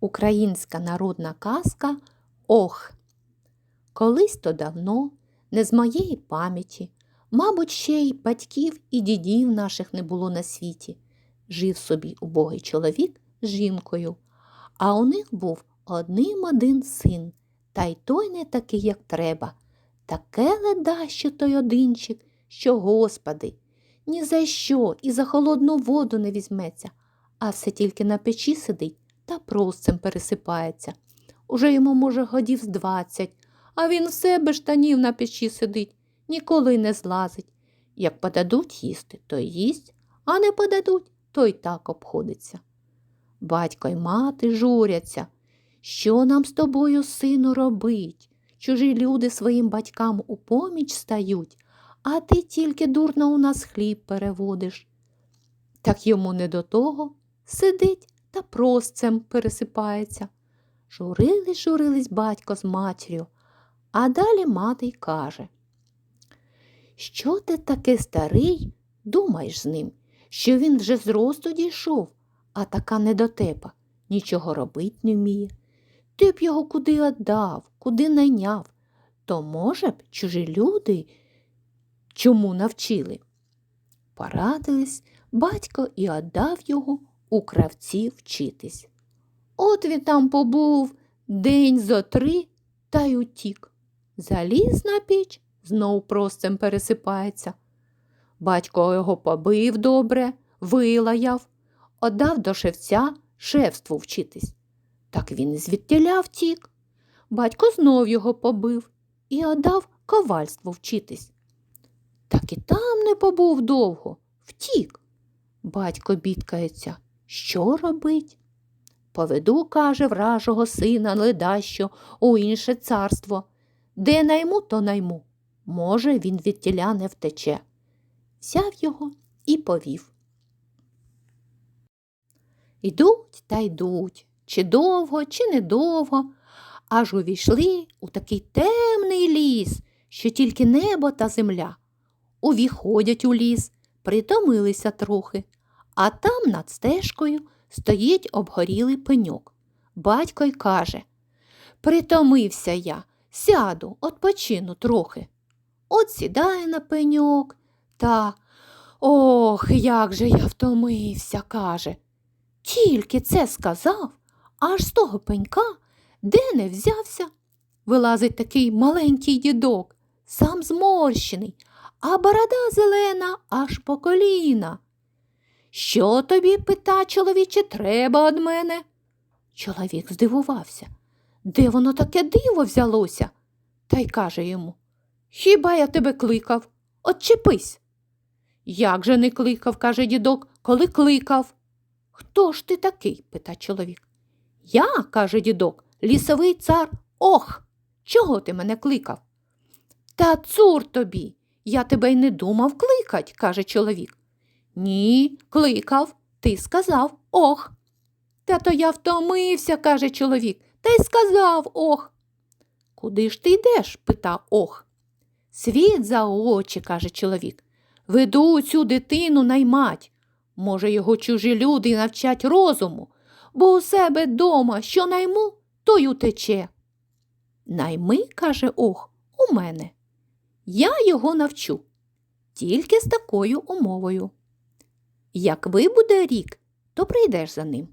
Українська народна казка Ох. Колись то давно, не з моєї пам'яті, мабуть, ще й батьків і дідів наших не було на світі. Жив собі убогий чоловік з жінкою, а у них був одним один син, та й той не такий, як треба. Таке ледаще той одинчик, що, господи, ні за що і за холодну воду не візьметься, а все тільки на печі сидить та простцем пересипається. Уже йому, може, годів з двадцять, а він все без штанів на печі сидить, ніколи не злазить. Як подадуть їсти, то їсть, а не подадуть, то й так обходиться. Батько й мати журяться. Що нам з тобою, сину, робить? Чужі люди своїм батькам у поміч стають, а ти тільки дурно у нас хліб переводиш. Так йому не до того сидить та простцем пересипається. Журились, журились батько з матір'ю, а далі мати й каже. Що ти таки старий, думаєш з ним, що він вже з росту дійшов, а така недотепа, нічого робить не вміє. Ти б його куди отдав, куди найняв, то, може б, чужі люди чому навчили. Порадились, батько і отдав його у кравці вчитись. От він там побув день зо три та й утік. Заліз на піч, знов простцем пересипається. Батько його побив добре, вилаяв, отдав до шевця шефству вчитись. Так він звідтіля втік. Батько знов його побив і отдав ковальству вчитись. Так і там не побув довго, втік. Батько бідкається. Що робить? Поведу, каже, вражого сина ледащо у інше царство. Де найму, то найму. Може, він від тіля не втече. Взяв його і повів. Йдуть та йдуть, чи довго, чи недовго, аж увійшли у такий темний ліс, що тільки небо та земля. Увіходять у ліс, притомилися трохи, а там над стежкою стоїть обгорілий пеньок. Батько й каже Притомився я, сяду, odpoчину трохи. От сідає на пеньок та ох, як же я втомився, каже. Тільки це сказав, аж з того пенька, де не взявся, вилазить такий маленький дідок, сам зморщений, а борода зелена аж по коліна. Що тобі, пита, чоловіче, треба од мене? Чоловік здивувався. Де воно таке диво взялося? Та й каже йому Хіба я тебе кликав? Отчепись. Як же не кликав, каже дідок, коли кликав. Хто ж ти такий? пита чоловік. Я, каже дідок, лісовий цар. Ох, чого ти мене кликав? Та цур тобі. Я тебе й не думав кликать, каже чоловік. Ні, кликав, ти сказав ох. Та то я втомився, каже чоловік, та й сказав ох. Куди ж ти йдеш? пита ох. Світ за очі, каже чоловік. Веду цю дитину наймать. Може, його чужі люди навчать розуму, бо у себе дома що найму, то й утече. Найми, каже ох, у мене. Я його навчу, тільки з такою умовою. Як вибуде рік, то прийдеш за ним.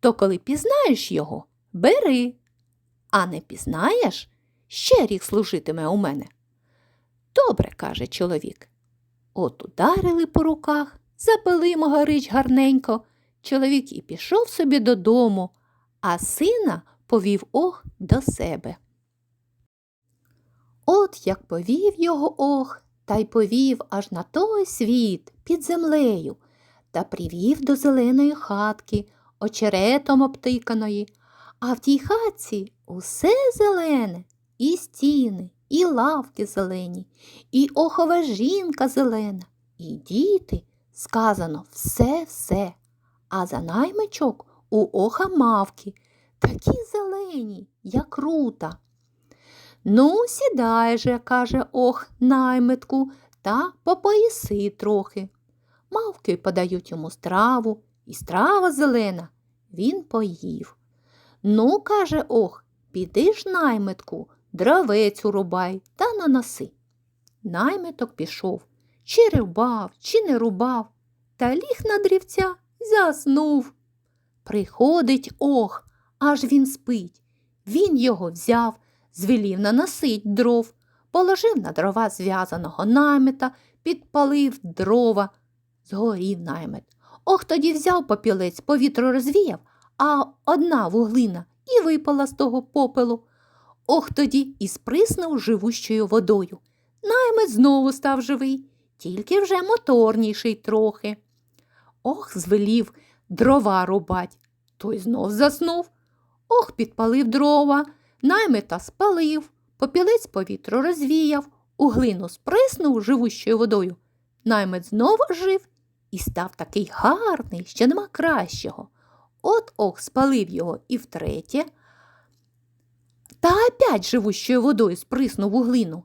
То коли пізнаєш його, бери, а не пізнаєш, ще рік служитиме у мене. Добре, каже чоловік. От ударили по руках, запили Могарич гарненько. Чоловік і пішов собі додому, а сина повів ох до себе. От як повів його ох, та й повів аж на той світ під землею, та привів до зеленої хатки, очеретом обтиканої, а в тій хатці усе зелене, і стіни, і лавки зелені, і охова жінка зелена, і діти, сказано, все-все, а за наймичок у оха мавки, такі зелені, як рута. Ну, сідай же, каже ох, наймитку, та попоїси трохи. Мавки подають йому страву, і страва зелена. Він поїв. Ну, каже ох, піди ж наймитку, дровець урубай та наноси. Наймиток пішов, чи рубав, чи не рубав, та ліг на дрівця заснув. Приходить ох, аж він спить. Він його взяв, звелів наносить дров, положив на дрова зв'язаного намета, підпалив дрова. Згорів намет. Ох тоді взяв попілець, повітру розвіяв, а одна вуглина і випала з того попелу. Ох тоді і сприснув живущою водою. Наймет знову став живий, тільки вже моторніший трохи. Ох, звелів дрова рубать. Той знов заснув. Ох, підпалив дрова, наймета спалив, попілець повітру розвіяв, у глину сприснув живущою водою. Наймет знову жив і став такий гарний, що нема кращого. От ох спалив його і втретє, та опять живущою водою сприснув у глину.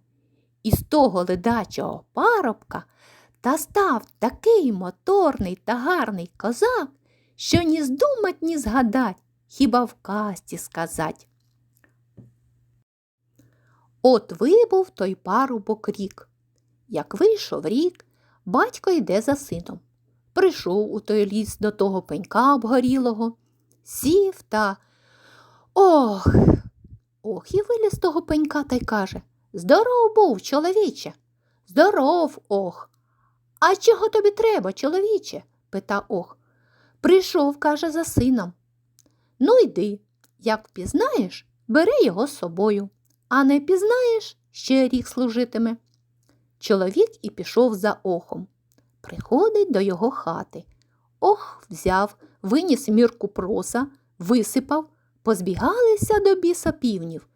І з того ледачого парубка та став такий моторний та гарний козак, що ні здумать, ні згадать, хіба в казці сказать. От вибув той парубок рік. Як вийшов рік, батько йде за сином. Прийшов у той ліс до того пенька обгорілого, сів та ох. Ох, і виліз того пенька та й каже Здоров був, чоловіче. Здоров, ох. А чого тобі треба, чоловіче? пита ох. Прийшов, каже, за сином. Ну, йди, як впізнаєш, бери його з собою, а не пізнаєш, ще рік служитиме. Чоловік і пішов за охом. Приходить до його хати. Ох, взяв, виніс мірку проса, висипав, позбігалися до біса півнів.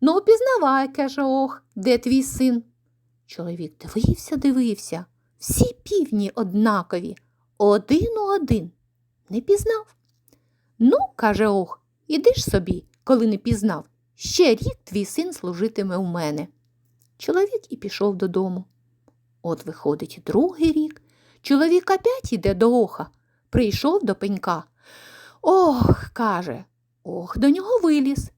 Ну, пізнавай, каже ох, де твій син? Чоловік дивився, дивився. Всі півні однакові, один у один. Не пізнав. Ну, каже ох, іди ж собі, коли не пізнав. Ще рік твій син служитиме у мене. Чоловік і пішов додому. От виходить другий рік. Чоловік опять іде до оха, прийшов до пенька. Ох, каже, ох, до нього виліз.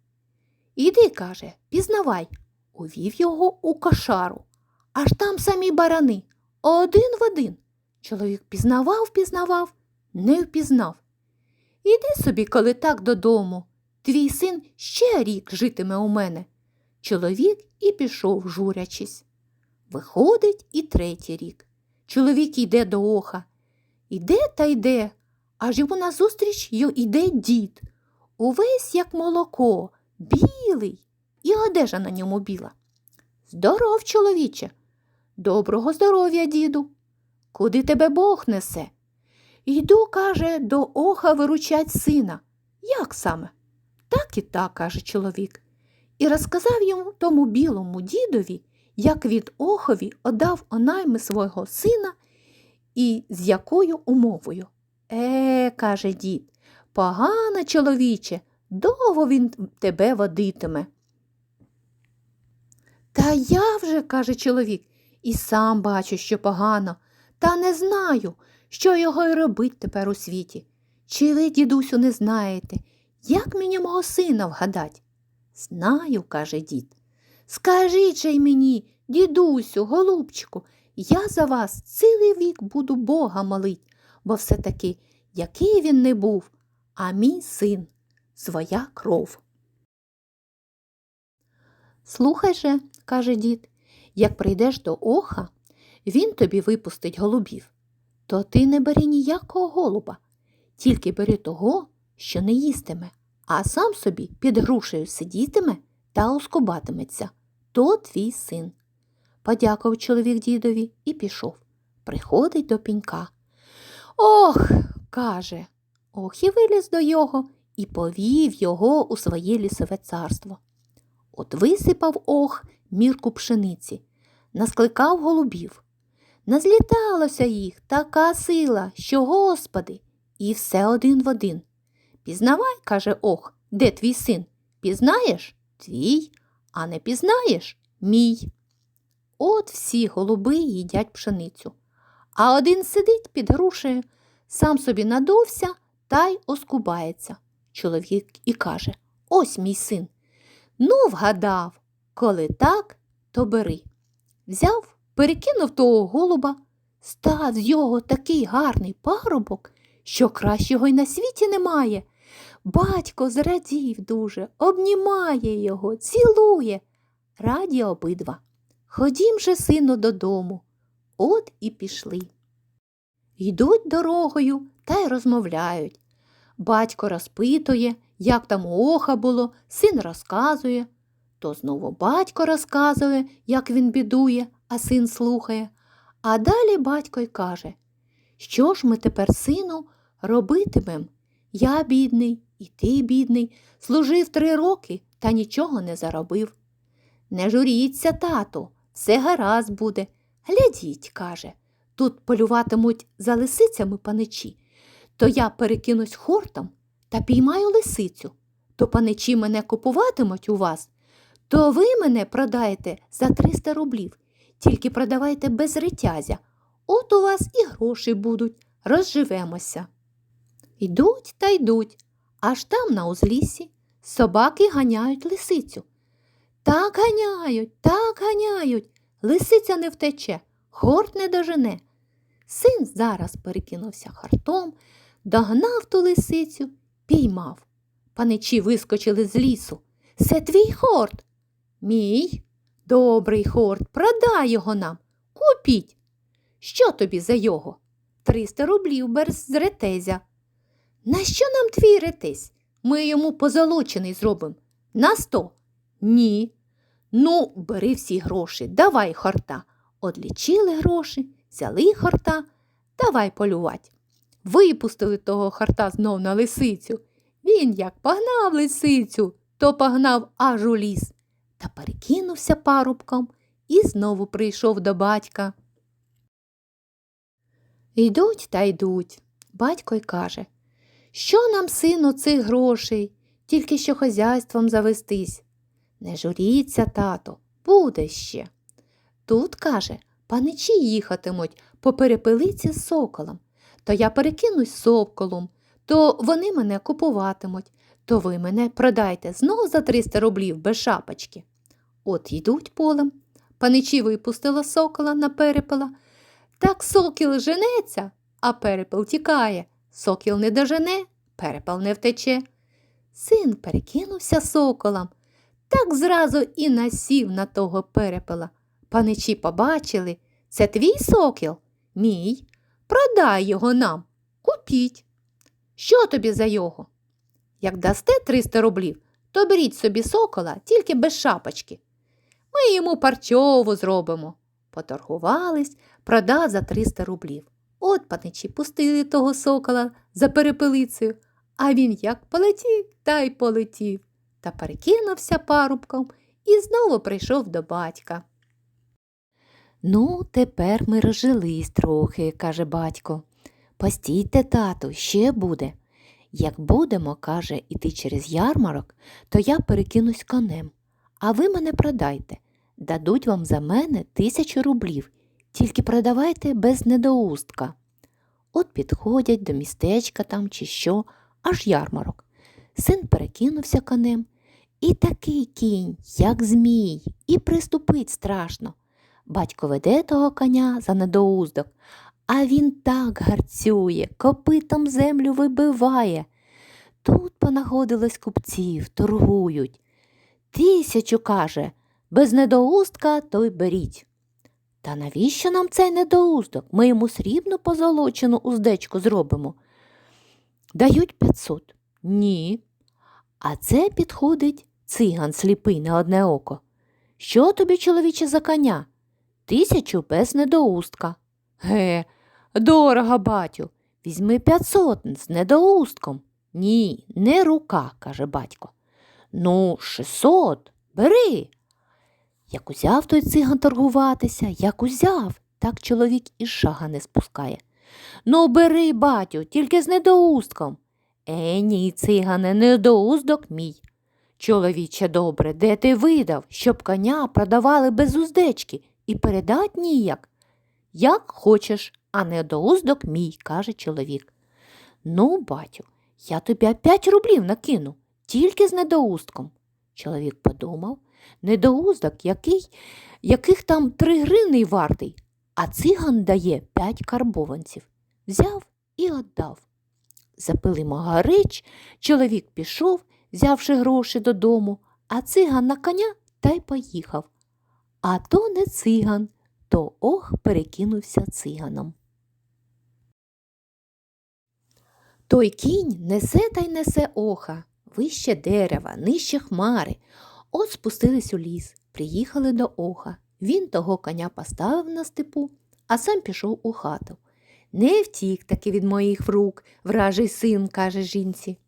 Іди, каже, пізнавай, увів його у кошару. Аж там самі барани, один в один. Чоловік пізнавав, пізнавав, не впізнав. Іди собі, коли так додому. Твій син ще рік житиме у мене. Чоловік і пішов, журячись. Виходить і третій рік. Чоловік йде до оха. Іде та йде, аж йому назустріч йде дід. Увесь як молоко, білий, і одежа на ньому біла. Здоров, чоловіче. Доброго здоров'я, діду. Куди тебе Бог несе? Йду, каже, до оха виручать сина. Як саме? Так і так, каже чоловік. І розказав йому тому білому дідові, як від охові оддав онайми свого сина і з якою умовою. Е, каже дід, погано, чоловіче, довго він тебе водитиме. Та я вже, каже чоловік, і сам бачу, що погано, та не знаю, що його й робить тепер у світі. Чи ви, дідусю, не знаєте, як мені мого сина вгадать? Знаю, каже дід. Скажіть же й мені, дідусю, голубчику, я за вас цілий вік буду Бога молить, бо все-таки який він не був, а мій син, своя кров. Слухай же, каже дід, як прийдеш до оха, він тобі випустить голубів. То ти не бери ніякого голуба, тільки бери того, що не їстиме, а сам собі під грушею сидітиме та оскубатиметься. То твій син. Подякував чоловік дідові і пішов. Приходить до пінька. Ох, каже, ох і виліз до його і повів його у своє лісове царство. От висипав ох мірку пшениці, наскликав голубів. Назліталося їх така сила, що господи, і все один в один. Пізнавай, каже ох, де твій син? Пізнаєш? Твій, а не пізнаєш мій. От всі голуби їдять пшеницю, а один сидить під грушею, сам собі надувся та й оскубається. чоловік і каже Ось мій син. Ну, вгадав, коли так, то бери. Взяв, перекинув того голуба, став з його такий гарний парубок, що кращого й на світі немає. Батько зрадів дуже, обнімає його, цілує. Раді обидва. Ходім же, сину, додому. От і пішли. Йдуть дорогою та й розмовляють. Батько розпитує, як там у оха було, син розказує. То знову батько розказує, як він бідує, а син слухає. А далі батько й каже, що ж ми тепер, сину, робитимем? Я бідний, і ти бідний, служив три роки та нічого не заробив. Не журіться, тату, все гаразд буде. Глядіть, каже, тут полюватимуть за лисицями паничі. То я перекинусь хортом та піймаю лисицю. То паничі мене купуватимуть у вас, то ви мене продаєте за 300 рублів. Тільки продавайте без ретязя. От у вас і гроші будуть, розживемося. Йдуть та йдуть, аж там на узліссі собаки ганяють лисицю. Так ганяють, так ганяють. Лисиця не втече, хорт не дожене. Син зараз перекинувся хартом, догнав ту лисицю, піймав. Паничі вискочили з лісу. Це твій хорт. Мій добрий хорт, продай його нам. Купіть. Що тобі за його? Триста рублів без ретезя. На що нам твій ретезь? Ми йому позолочений зробимо. На сто. Ні. Ну, бери всі гроші, давай хорта. Одлічили гроші, взяли хорта, давай полювать. Випустили того хорта знов на лисицю. Він як погнав лисицю, то погнав аж у ліс та перекинувся парубком і знову прийшов до батька. Йдуть та йдуть. Батько й каже, що нам, сину, цих грошей, тільки що хазяйством завестись. Не журіться, тато, буде ще. Тут, каже, паничі їхатимуть по перепелиці з соколом, то я перекинусь соколом, то вони мене купуватимуть, то ви мене продайте знову за 300 рублів без шапочки. От йдуть полем. Паничі випустила сокола на перепела. Так сокіл женеться, а перепел тікає. Сокіл не дожене, перепел не втече. Син перекинувся соколом, так зразу і насів на того перепела. Паничі побачили, це твій сокіл? Мій. Продай його нам, купіть. Що тобі за його? Як дасте 300 рублів, то беріть собі сокола тільки без шапочки. Ми йому парчову зробимо. Поторгувались, продав за 300 рублів. От паничі пустили того сокола за перепелицею, а він як полетів, та й полетів, та перекинувся парубком і знову прийшов до батька. Ну, тепер ми розжились трохи, каже батько. Постійте, тату, ще буде. Як будемо, каже, іти через ярмарок, то я перекинусь конем, а ви мене продайте. Дадуть вам за мене тисячу рублів, тільки продавайте без недоустка. От підходять до містечка там чи що, аж ярмарок. Син перекинувся конем, і такий кінь, як змій, і приступить страшно. Батько веде того коня за недоуздок, а він так гарцює, копитом землю вибиває. Тут понаходилось купців, торгують. Тисячу, каже, без недоустка то й беріть. Та навіщо нам цей недоуздок? Ми йому срібну позолочену уздечку зробимо. Дають 500. Ні. А це підходить циган сліпий на одне око. Що тобі, чоловіче, за коня? Тисячу без недоустка. Ге, дорого, батю. Візьми 500 з недоустком. Ні, не рука, каже батько. Ну, 600, бери. Як узяв той циган торгуватися, як узяв, так чоловік і шага не спускає. Ну, бери, батю, тільки з недоустком. Е, ні, цигане, недоуздок мій. Чоловіче добре, де ти видав, щоб коня продавали без уздечки і передать ніяк? Як хочеш, а недоуздок мій, каже чоловік. Ну, батю, Я тобі п'ять рублів накину, тільки з недоустком. Чоловік подумав, недоуздок, який, яких там три гривни вартий, а циган дає п'ять карбованців. Взяв і віддав. Запили магарич, чоловік пішов, взявши гроші додому, а циган на коня та й поїхав. А то не циган, то ох перекинувся циганом. Той кінь несе та й несе оха, вище дерева, нижче хмари. От спустились у ліс, приїхали до оха. Він того коня поставив на степу, а сам пішов у хату. Не втік таки від моїх рук, вражий син, каже жінці.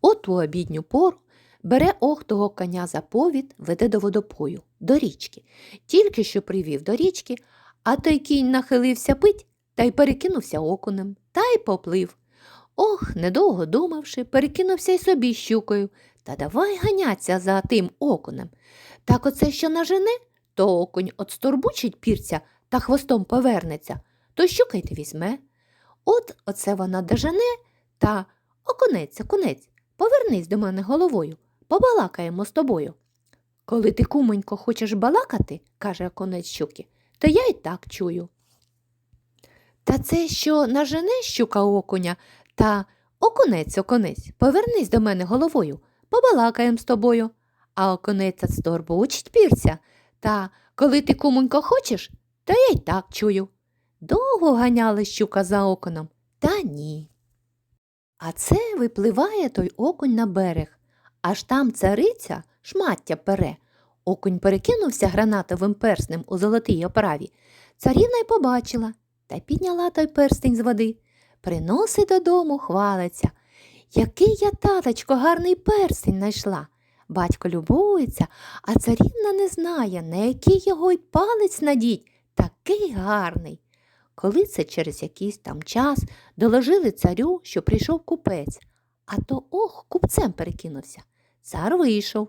От у обідню пору бере ох того коня за повід, веде до водопою, до річки. Тільки що привів до річки, а той кінь нахилився пить та й перекинувся окунем, та й поплив. Ох, недовго думавши, перекинувся й собі щукою, та давай ганяться за тим окунем. Так оце що нажене, то окунь отсторбучить пірця та хвостом повернеться, то щука й ти візьме. От оце вона дожене та окунець, окунець, повернись до мене головою, побалакаємо з тобою. Коли ти, кумонько, хочеш балакати, каже окунець щуки, то я й так чую. Та це що нажене щука окуня, та окунець, окунець, повернись до мене головою, побалакаєм з тобою. А окунець сторбочить пірця, та коли ти, кумонько, хочеш, то я й так чую. Довго ганяли щука за оконом, та ні. А це випливає той окунь на берег, аж там цариця шмаття пере. Окунь перекинувся гранатовим перснем у золотій оправі. Царівна й побачила та підняла той перстень з води. Приносить додому, хвалиться. Який я, таточко, гарний перстень знайшла. Батько любується, а царівна не знає, на який його й палець надіть, такий гарний. Коли це через якийсь там час доложили царю, що прийшов купець, а то ох, купцем перекинувся. Цар вийшов.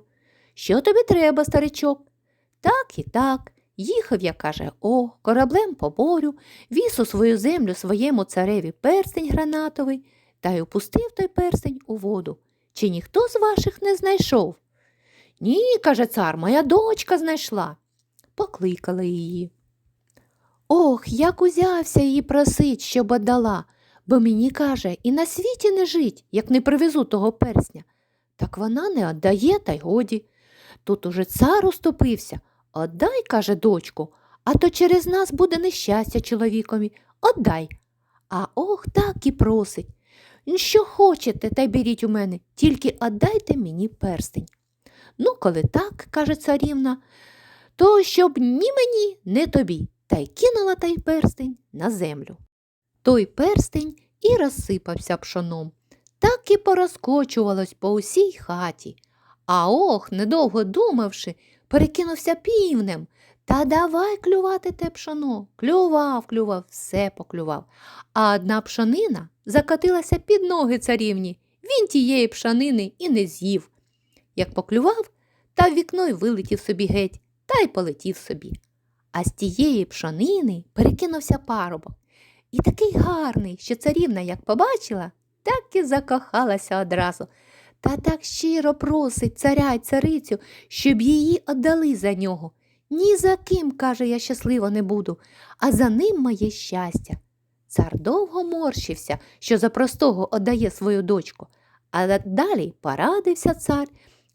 Що тобі треба, старичок? Так і так. Їхав я, каже, о, кораблем по морю, віз у свою землю своєму цареві перстень гранатовий та й опустив той перстень у воду. Чи ніхто з ваших не знайшов? Ні, каже цар, моя дочка знайшла. Покликали її. Ох, як узявся її просить, щоб отдала, бо мені каже, і на світі не жить, як не привезу того персня. Так вона не отдає, та й годі. Тут уже цар уступився. Отдай, каже дочку, а то через нас буде нещастя чоловікові. Отдай. А ох, так і просить. Що хочете, та й беріть у мене, тільки отдайте мені перстень. Ну, коли так, каже царівна, то щоб ні мені, ні тобі, та й кинула той перстень на землю. Той перстень і розсипався пшоном, так і порозкочувалось по усій хаті. А ох, недовго думавши, перекинувся півнем. Та давай клювати те пшоно. Клював, клював, все поклював. А одна пшонина закотилася під ноги царівні. Він тієї пшонини і не з'їв. Як поклював, та в вікно й вилетів собі геть, та й полетів собі. А з тієї пшонини перекинувся парубок. І такий гарний, що царівна, як побачила, так і закохалася одразу. Та так щиро просить царя й царицю, щоб її отдали за нього. Ні за ким, каже, я щаслива не буду, а за ним моє щастя. Цар довго морщився, що за простого отдає свою дочку, а далі порадився цар,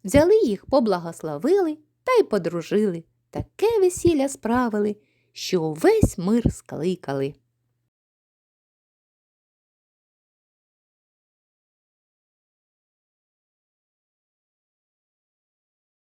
взяли їх, поблагословили та й подружили. Таке весілля справили, що увесь мир скликали.